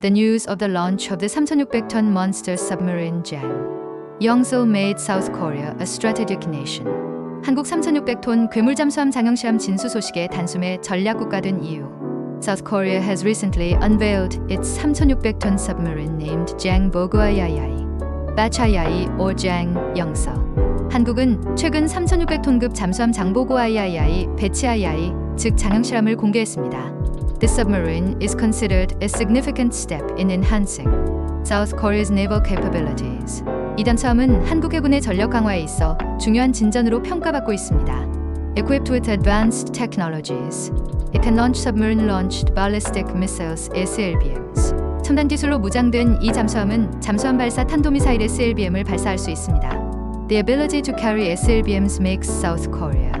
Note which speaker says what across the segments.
Speaker 1: the news of the launch of the 3,600-ton monster submarine Jang. Yongseo made South Korea a strategic nation. 한국 3,600톤 괴물 잠수함 장영시함 진수 소식에 단숨에 전략 국가 된 이유. South Korea has recently unveiled its 3,600-ton submarine named Jang Boguayayai, Bachayai or Jang 영서. 한국은 최근 3,600톤급 잠수함 장보고아이아이아이 배치아이아이 즉 장영실함을 공개했습니다. This submarine is considered a significant step in enhancing South Korea's naval capabilities. 이 잠수함은 한국 해군의 전력 강화에 있어 중요한 진전으로 평가받고 있습니다. Equipped with advanced technologies, it can launch submarine-launched ballistic missiles (SLBMs). 첨단 기술로 무장된 이 잠수함은 잠수함 발사 탄도미사일 SLBM을 발사할 수 있습니다. The ability to carry SLBMs makes South Korea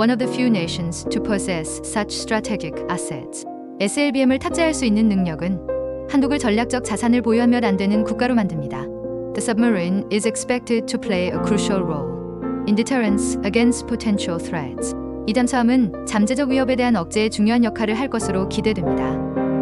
Speaker 1: one of the few nations to possess such strategic assets. SLBM을 탑재할 수 있는 능력은 한국을 전략적 자산을 보유하면 안 되는 국가로 만듭니다. The submarine is expected to play a crucial role in deterrence against potential threats. 이 잠수함은 잠재적 위협에 대한 억제에 중요한 역할을 할 것으로 기대됩니다.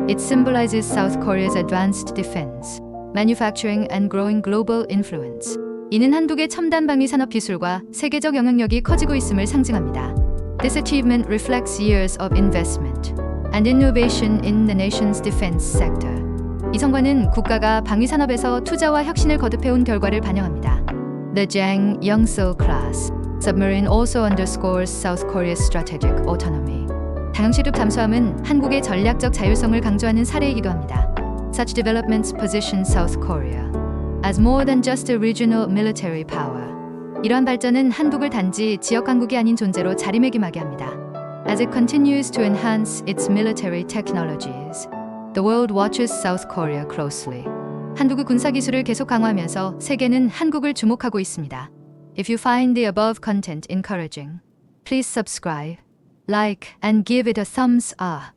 Speaker 1: It symbolizes South Korea's advanced defense, manufacturing and growing global influence. 이는 한국의 첨단 방위 산업 기술과 세계적 영향력이 커지고 있음을 상징합니다. This achievement reflects years of investment and innovation in the nation's defense sector. 이 성과는 국가가 방위 산업에서 투자와 혁신을 거듭해온 결과를 반영합니다. The Jang Yongseo class submarine also underscores South Korea's strategic autonomy. 다영시급 잠수함은 한국의 전략적 자율성을 강조하는 사례이기도 합니다. Such developments position South Korea as more than just a regional military power. 이러한 발전은 한국을 단지 지역 강국이 아닌 존재로 자리매김하게 합니다. As it continues to enhance its military technologies, the world watches South Korea closely. 한국의 군사 기술을 계속 강화하면서 세계는 한국을 주목하고 있습니다. If you find the above content encouraging, please subscribe, like, and give it a thumbs up.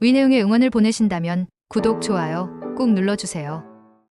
Speaker 1: 위 내용의 응원을 보내신다면 구독, 좋아요 꼭 눌러주세요.